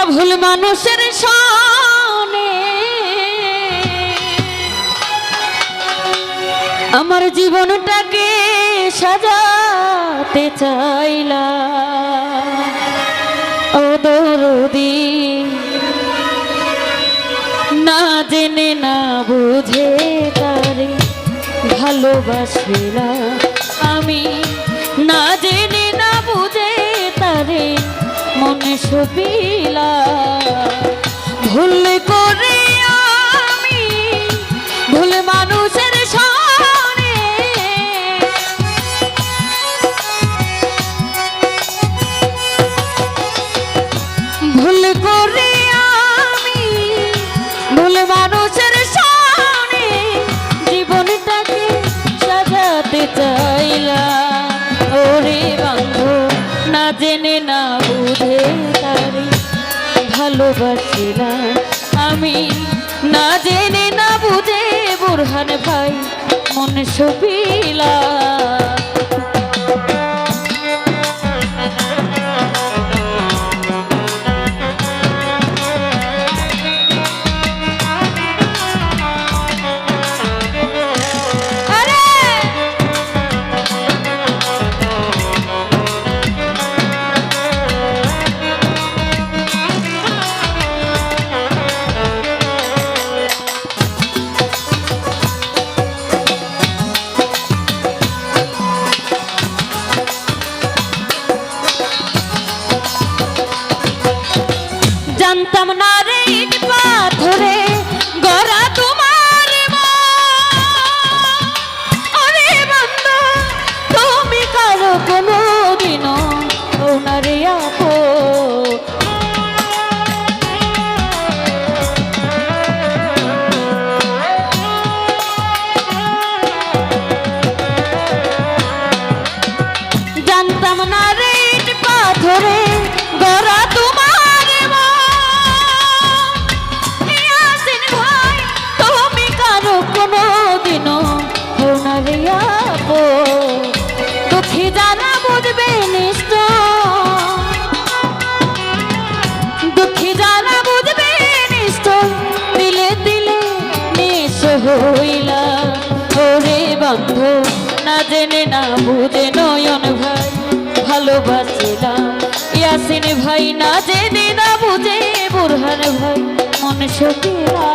একটা ভুল মানুষের সনে। আমার জীবনটাকে সাজাতে চাইলা ও দরদি, না জেনে, না বুঝে তারে ভালোবাসিলা আমি। না জেনে, না বুঝে তারে সপিলা ভুল করে আমি ভুল মানুষের সামনে ভুল করে জেনে না বুঝে তারে ভালোবাসিলাম আমি। না জেনে না বুঝে বুরহান ভাই মনে সপিলা হইলা। ওরে বন্ধু, না জেনে না বুঝে নয়ন ভাই, ভালোবাসিলাম। ইয়াসিন ভাই, না জেনে না বুঝে বুরহান ভাই, মন সকিলা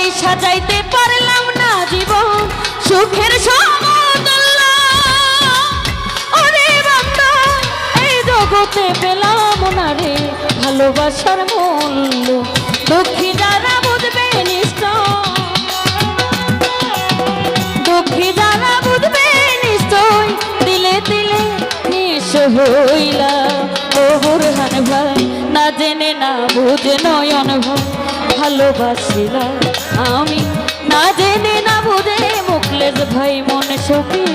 বাই সাজাইতে পারলাম না জীবন, সুখের সমতুল্য ওরে বান্দা, এই জগতে পেলাম না রে ভালোবাসার মূল্য। দুঃখী যারা বুঝবে নিশ্চয়, দুঃখী যারা বুঝবে নিশ্চয় দিলে দিলে নিঃস হইলা ও বুরহান ভাই জেনে না বুঝে নয়ন ভাই ভালোবাসিলা আমি। না জেনে না বুঝে মুখলেস ভাই মনে সকিলা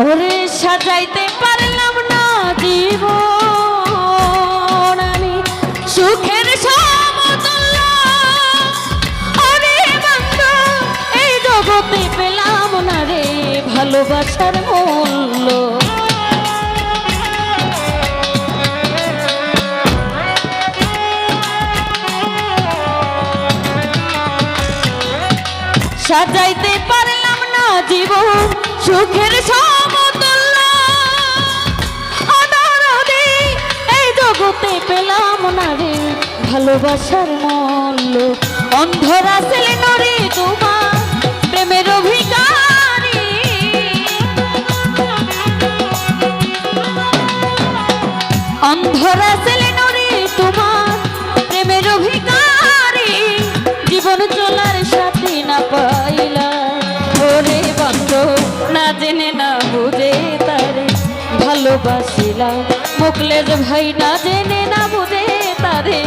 ওরে সাজাইতে পারলাম না জীবন এই পেলাম না রে ভালোবাসার মূল্য। সাজাইতে পারলাম না জীবন, সুখের সমতুল্য জগতে পেলাম না রে ভালোবাসার মূল্য। অন্ধরা ছেলে নরে তোমার প্রেমের অভিকারী। অন্ধরা ছেলে নরে তোমার প্রেমের অভিকারী। জীবন চলার সাথে না পাইলা। ওরে বন্ধ না জেনে না বুঝে তারে ভালোবাসিলা মুকলের ভাই না জেনে না বুঝে তারে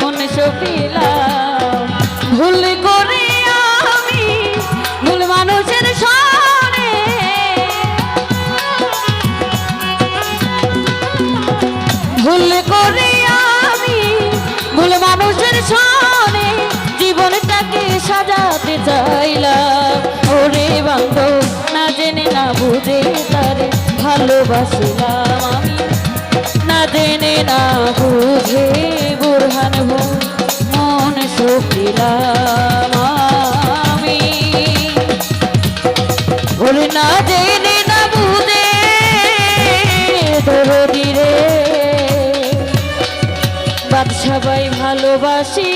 মনে সপিলা ভুল করে আমি ভুল মানুষের সনে ভুল করে আমি ভুল মানুষের সনে জীবনটাকে সাজাতে চাইলাম। ওরে বান্ধব, না জেনে না বুঝে তারে ভালোবাসিলাম আমি। না বুঝে বুরহান ভোর মন সপিলাম আমি ওরে না জেনে না বুঝে তোর রে। বাদ ভালোবাসি